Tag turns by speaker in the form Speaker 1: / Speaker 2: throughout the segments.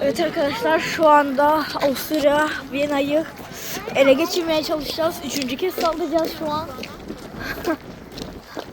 Speaker 1: Evet arkadaşlar şu anda Avusturya Viyana'yı ele geçirmeye çalışacağız. Üçüncü kez saldıracağız şu an.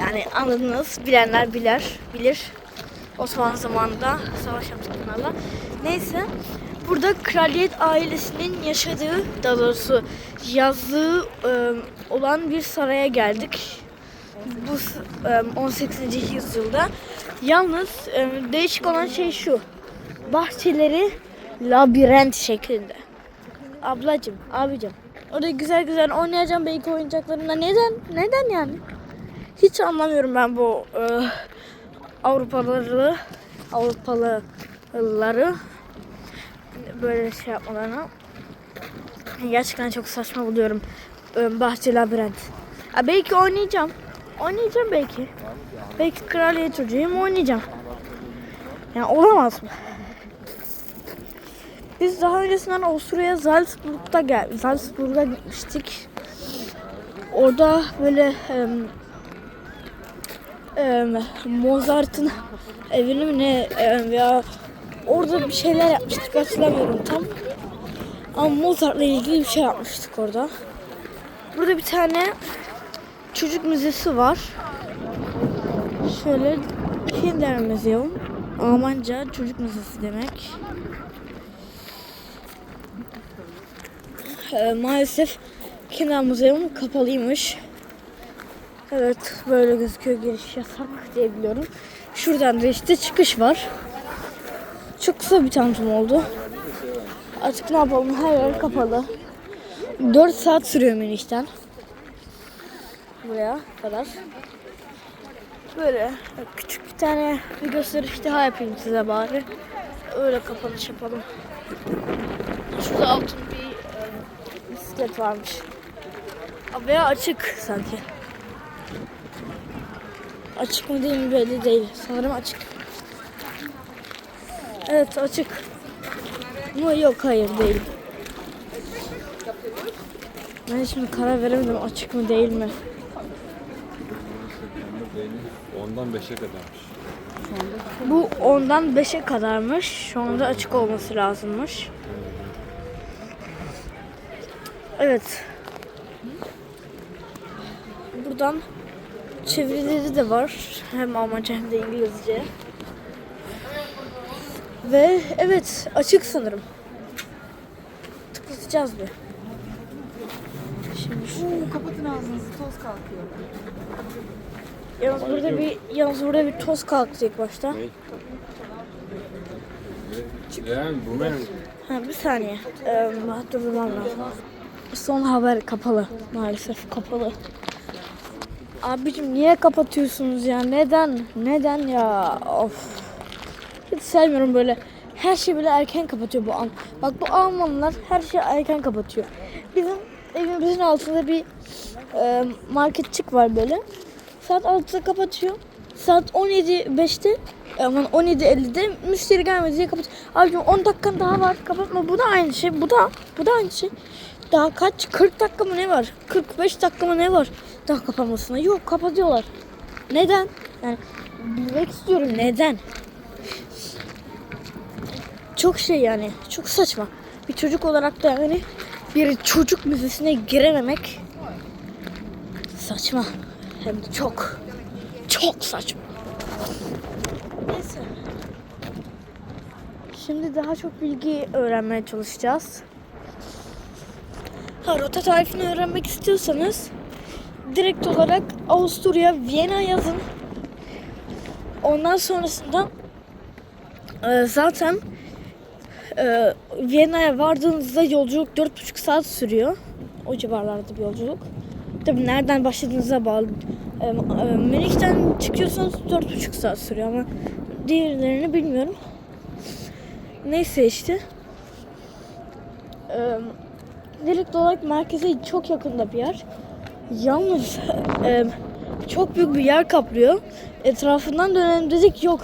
Speaker 1: yani anladınız. Bilenler bilir. Bilir. Osmanlı zamanında savaş yaptık bunlarla. Neyse. Burada kraliyet ailesinin yaşadığı, daha doğrusu yazdığı e, olan bir saraya geldik. Bu e, 18. yüzyılda. Yalnız e, değişik olan şey şu bahçeleri labirent şeklinde. Ablacım, abicim. Orada güzel güzel oynayacağım belki oyuncaklarımla. Neden? Neden yani? Hiç anlamıyorum ben bu e, Avrupalıları, Avrupalıları böyle şey yapmalarını. Gerçekten çok saçma buluyorum. E, bahçe labirent. Ha, belki oynayacağım. Oynayacağım belki. Belki kraliyet çocuğuyum oynayacağım. Yani olamaz mı? Biz daha öncesinden Avusturya'ya Salzburg'da gel Salzburg'a gitmiştik. Orada böyle em, em, Mozart'ın evini mi ne em, ya orada bir şeyler yapmıştık hatırlamıyorum tam. Ama Mozart'la ilgili bir şey yapmıştık orada. Burada bir tane çocuk müzesi var. Şöyle Kinder Museum. Almanca çocuk müzesi demek. Ee, maalesef Kinder Museum kapalıymış. Evet böyle gözüküyor giriş yasak diye biliyorum. Şuradan da işte çıkış var. Çok kısa bir tanıtım oldu. Artık ne yapalım her yer kapalı. 4 saat sürüyor minişten. Buraya kadar. Böyle küçük bir tane bir gösteriş daha yapayım size bari. Öyle kapanış yapalım. Şurada altın e, bisiklet varmış. Veya açık sanki. Açık mı değil mi belli değil. Sanırım açık. Evet açık. Ama yok hayır değil. Ben şimdi karar veremedim açık mı değil mi.
Speaker 2: Ondan 5'e kadarmış.
Speaker 1: Bu ondan 5'e kadarmış. Şu anda açık olması lazımmış. Evet. Buradan çevirileri de var. Hem Almanca hem de İngilizce. Ve evet açık sanırım. Tıklatacağız bir. Şimdi şu
Speaker 3: Oo, kapatın ağzınızı toz kalkıyor.
Speaker 1: Yalnız burada bir yalnız burada bir toz kalktı ilk başta.
Speaker 2: Yani bu benim
Speaker 1: Ha bir saniye. Ee, durdurmam lazım. Son haber kapalı. Maalesef kapalı. Abicim niye kapatıyorsunuz ya? Neden? Neden ya? Of. Hiç sevmiyorum böyle. Her şeyi bile erken kapatıyor bu an. Bak bu Almanlar her şeyi erken kapatıyor. Bizim evimizin altında bir e, marketçik var böyle. Saat 6'da kapatıyor. Saat 17.05'te aman 17.50'de müşteri gelmedi diye kapat. Abicim 10 dakikan daha var. Kapatma. Bu da aynı şey. Bu da bu da aynı şey. Daha kaç? 40 dakika mı ne var? 45 dakika mı ne var? Daha kapanmasına. Yok kapatıyorlar. Neden? Yani bilmek istiyorum neden? Çok şey yani. Çok saçma. Bir çocuk olarak da yani bir çocuk müzesine girememek saçma. Hem de çok. Çok saçma. Neyse. Şimdi daha çok bilgi öğrenmeye çalışacağız. Ha, rota tarifini öğrenmek istiyorsanız direkt olarak Avusturya, Viyana yazın. Ondan sonrasında e, zaten e, Viyana'ya vardığınızda yolculuk 4,5 saat sürüyor. O civarlarda bir yolculuk. Tabii nereden başladığınıza bağlı. E, e, Münih'ten çıkıyorsanız 4,5 saat sürüyor ama diğerlerini bilmiyorum. Neyse işte. E, direkt olarak merkeze çok yakında bir yer. Yalnız e, çok büyük bir yer kaplıyor. Etrafından dönelim dedik yok.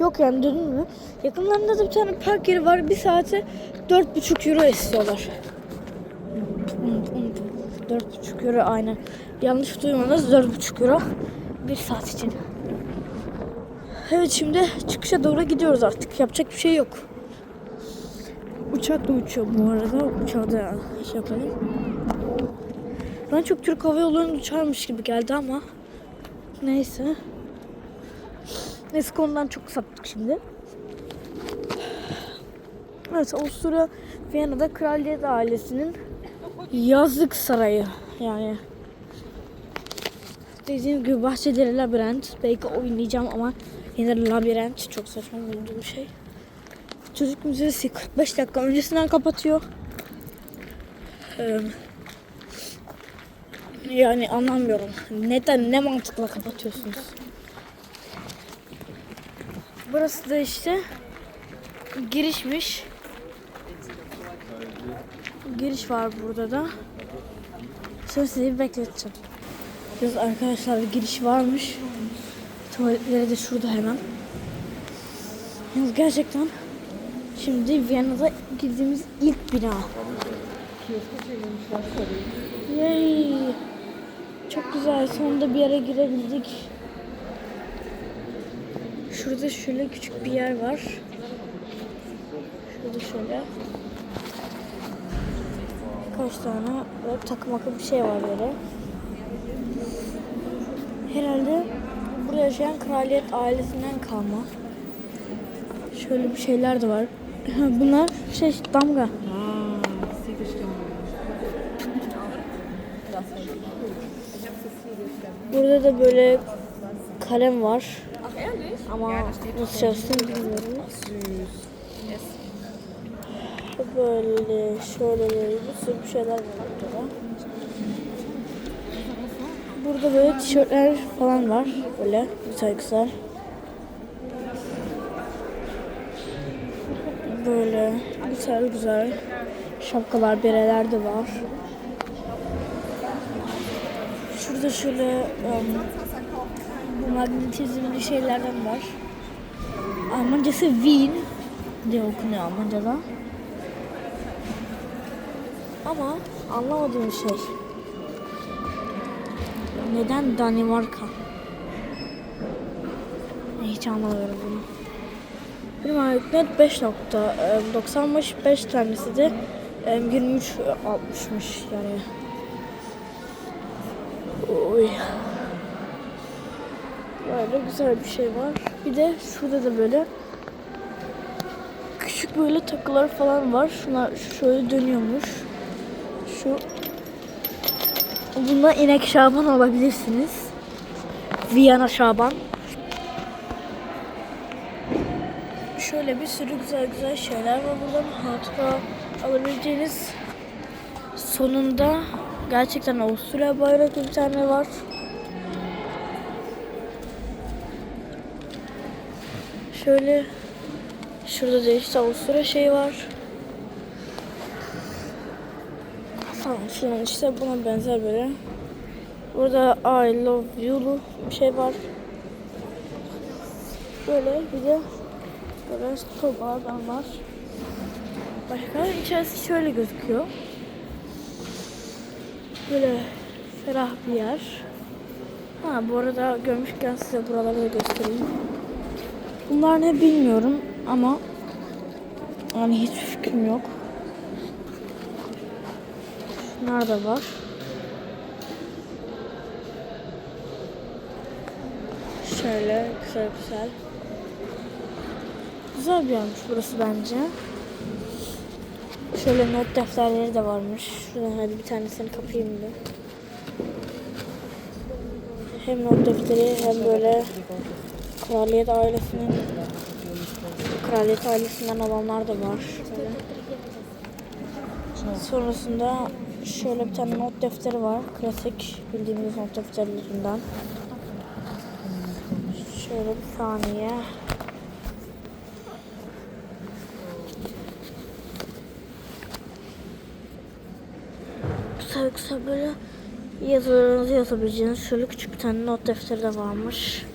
Speaker 1: Yok yani dönülmüyor. Yakınlarında da bir tane park yeri var. Bir saate 4,5 euro istiyorlar. Unut, unut. 4,5 euro aynen. Yanlış duymadınız 4,5 euro. Bir saat için. Evet şimdi çıkışa doğru gidiyoruz artık. Yapacak bir şey yok. Uçak da uçuyor bu arada. Uçağı da şey yapalım. Bana çok Türk Hava Yolları'nın uçarmış gibi geldi ama neyse. Neyse konudan çok saptık şimdi. Evet Avusturya Viyana'da kraliyet ailesinin yazlık sarayı yani. Dediğim gibi bahçeleri labirent. Belki oynayacağım ama yine labirent çok saçma bulduğum şey. Çocuk müzesi 45 dakika öncesinden kapatıyor. Ee, yani anlamıyorum. Neden, ne mantıkla kapatıyorsunuz? Burası da işte girişmiş. Giriş var burada da. Şimdi sizi bekleteceğim. Biraz arkadaşlar giriş varmış. Tuvaletleri de şurada hemen. Yalnız gerçekten şimdi Viyana'da girdiğimiz ilk bina. Yay. Çok güzel. Sonunda bir yere girebildik. Şurada şöyle küçük bir yer var. Şurada şöyle. Kaç tane böyle takım akım bir şey var böyle. Herhalde burada yaşayan kraliyet ailesinden kalma. Şöyle bir şeyler de var. Bunlar şey damga. Burada da böyle kalem var. Ama nasıl çalıştığını bilmiyorum. Böyle şöyle böyle bir sürü bir şeyler var burada. Burada böyle tişörtler falan var. Böyle güzel güzel. Böyle güzel güzel şapkalar, bereler de var. Şurada şöyle um, bu magnetizmli şeylerden var. Almancası Wien diye okunuyor Almanca'da. Ama anlamadığım şey. Neden Danimarka? Hiç anlamıyorum bunu. Benim ayetnet 5 nokta. e, 90'mış 5 tanesi de e, 23 60'mış yani. Oy. Böyle güzel bir şey var. Bir de şurada da böyle küçük böyle takılar falan var. Şunlar şöyle dönüyormuş. Şu Bunda inek Şaban olabilirsiniz. Viyana Şaban. Şöyle bir sürü güzel güzel şeyler var burada. Hatıra alabileceğiniz. Sonunda gerçekten Avusturya bayrağı bir tane var. Şöyle şurada da işte Avusturya şeyi var. Tamam şunun işte buna benzer böyle. Burada I love you'lu bir şey var. Böyle bir de böyle torbalardan var. Başka içerisi şöyle gözüküyor. Böyle ferah bir yer. Ha bu arada görmüşken size buraları da göstereyim. Bunlar ne bilmiyorum ama yani hiç fikrim yok. Nerede var? Şöyle güzel güzel. Güzel bir yermiş burası bence. Şöyle not defterleri de varmış. Şuradan hadi bir tanesini kapayım bir. Hem not defteri hem böyle kraliyet ailesinin kraliyet ailesinden olanlar da var. Şöyle. Sonrasında şöyle bir tane not defteri var. Klasik bildiğimiz not defterlerinden. Şöyle bir saniye. Kısa kısa böyle yazılarınızı yazabileceğiniz şöyle küçük bir tane not defteri de varmış.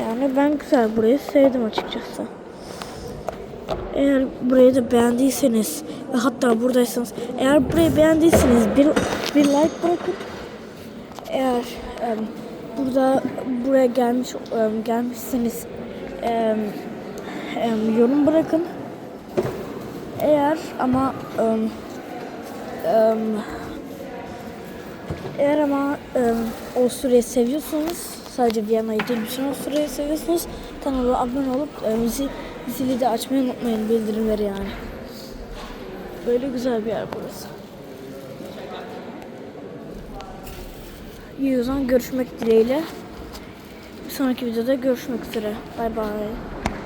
Speaker 1: Yani ben güzel burayı sevdim açıkçası. Eğer burayı da beğendiyseniz ve hatta buradaysanız eğer burayı beğendiyseniz bir, bir like bırakın. Eğer em, burada buraya gelmiş em, gelmişseniz em, em, yorum bırakın. Eğer ama ım, ım, eğer ama ım, Avusturya'yı seviyorsanız sadece Viyana'yı değil bütün Avusturya'yı seviyorsanız kanala abone olup ım, zil, zili de açmayı unutmayın bildirimleri yani. Böyle güzel bir yer burası. İyi o zaman görüşmek dileğiyle. Bir sonraki videoda görüşmek üzere. Bay bay.